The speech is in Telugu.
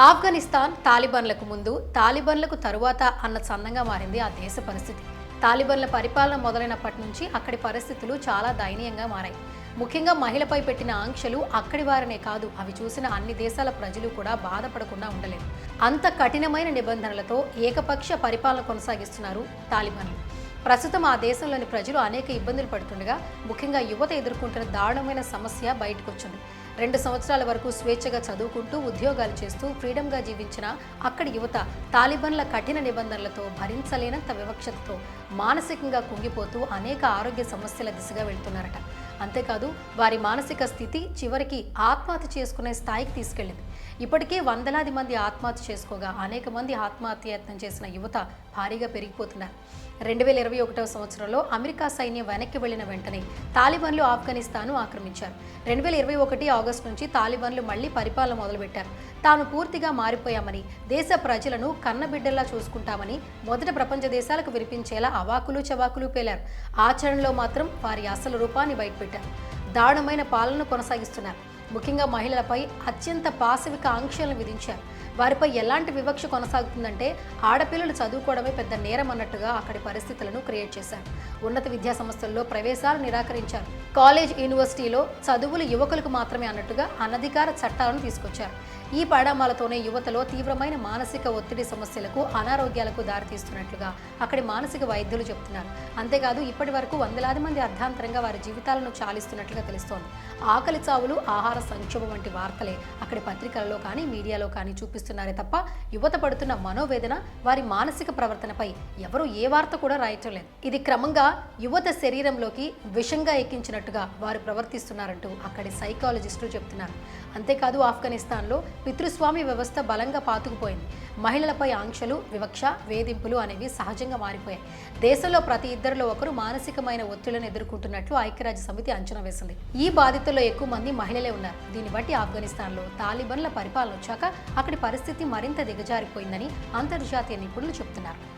ఆఫ్ఘనిస్తాన్ తాలిబన్లకు ముందు తాలిబన్లకు తరువాత అన్న చందంగా మారింది ఆ దేశ పరిస్థితి. తాలిబన్ల పరిపాలన మొదలైనప్పటి నుంచి అక్కడి పరిస్థితులు చాలా దయనీయంగా మారాయి. ముఖ్యంగా మహిళపై పెట్టిన ఆంక్షలు అక్కడి వారనే కాదు అవి చూసిన అన్ని దేశాల ప్రజలు కూడా బాధపడకుండా ఉండలేదు. అంత కఠినమైన నిబంధనలతో ఏకపక్ష పరిపాలన కొనసాగిస్తున్నారు తాలిబన్లు. ప్రస్తుతం ఆ దేశంలోని ప్రజలు అనేక ఇబ్బందులు పడుతుండగా ముఖ్యంగా యువత ఎదుర్కొంటున్న దారుణమైన సమస్య బయటకొచ్చింది. రెండు సంవత్సరాల వరకు స్వేచ్ఛగా చదువుకుంటూ ఉద్యోగాలు చేస్తూ ఫ్రీడమ్గా జీవించిన అక్కడి యువత తాలిబాన్ల కఠిన నిబంధనలతో భరించలేనంత వివక్షతతో మానసికంగా కుంగిపోతూ అనేక ఆరోగ్య సమస్యల దిశగా వెళ్తున్నారట. అంతేకాదు వారి మానసిక స్థితి చివరికి ఆత్మహత్య చేసుకునే స్థాయికి తీసుకెళ్ళింది ఇప్పటికే వందలాది మంది ఆత్మహత్య చేసుకోగా అనేక మంది ఆత్మహత్యయత్నం చేసిన యువత భారీగా పెరిగిపోతున్నారు. రెండు వేల ఇరవై ఒకటవ సంవత్సరంలో అమెరికా సైన్యం వెనక్కి వెళ్ళిన వెంటనే తాలిబాన్లు ఆఫ్ఘనిస్తాన్ను ఆక్రమించారు. రెండు వేల ఇరవై ఒకటి ఆగస్టు నుంచి తాలిబాన్లు మళ్ళీ పరిపాలన మొదలుపెట్టారు. తాను పూర్తిగా మారిపోయామని దేశ ప్రజలను కన్నబిడ్డల్లా చూసుకుంటామని మొదట ప్రపంచ దేశాలకు వినిపించేలా అవాకులు చవాకులు పేలారు. ఆచరణలో మాత్రం వారి అసలు రూపాన్ని బయటపెట్టారు. దారుణమైన పాలన కొనసాగిస్తున్నారు. ముఖ్యంగా మహిళలపై అత్యంత పాశవిక ఆంక్షలను విధించారు. వారిపై ఎలాంటి వివక్ష కొనసాగుతుందంటే ఆడపిల్లలు చదువుకోవడమే పెద్ద నేరం అన్నట్టుగా అక్కడి పరిస్థితులను క్రియేట్ చేశారు. ఉన్నత విద్యా సంస్థల్లో ప్రవేశాలు నిరాకరించారు. కాలేజ్ యూనివర్సిటీలో చదువులు యువకులకు మాత్రమే అన్నట్టుగా అనధికార చట్టాలను తీసుకొచ్చారు. ఈ పరిణామాలతోనే యువతలో తీవ్రమైన మానసిక ఒత్తిడి సమస్యలకు అనారోగ్యాలకు దారితీస్తున్నట్లుగా అక్కడి మానసిక వైద్యులు చెబుతున్నారు. అంతేకాదు ఇప్పటి వరకు వందలాది మంది అర్ధాంతరంగా వారి జీవితాలను చాలిస్తున్నట్లుగా తెలుస్తోంది. ఆకలి చావులు ఆహార సంక్షోభం వంటి వార్తలే అక్కడి పత్రికలలో కానీ మీడియాలో కానీ చూపిస్తున్నారే తప్ప యువత పడుతున్న మనోవేదన వారి మానసిక ప్రవర్తనపై ఎవరు ఏ వార్త కూడా రాయటం లేదు. ఇది క్రమంగా యువత శరీరంలోకి విషంగా ఎక్కించినట్టుగా వారు ప్రవర్తిస్తున్నారంటూ అక్కడి సైకాలజిస్టులు చెప్తున్నారు. అంతేకాదు ఆఫ్ఘనిస్తాన్లో పితృస్వామి వ్యవస్థ బలంగా పాతుకుపోయింది. మహిళలపై ఆంక్షలు వివక్ష వేధింపులు అనేవి సహజంగా మారిపోయాయి. దేశంలో ప్రతి ఇద్దరిలో ఒకరు మానసికమైన ఒత్తిళ్ళను ఎదుర్కొంటున్నట్లు ఐక్యరాజ్య సమితి అంచనా వేసింది. ఈ బాధితుల్లో ఎక్కువ మంది మహిళలే ఉన్నారు. దీన్ని బట్టి ఆఫ్ఘనిస్తాన్లో తాలిబన్ల పరిపాలన వచ్చాక అక్కడి పరిస్థితి మరింత దిగజారిపోయిందని అంతర్జాతీయ నిపుణులు చెబుతున్నారు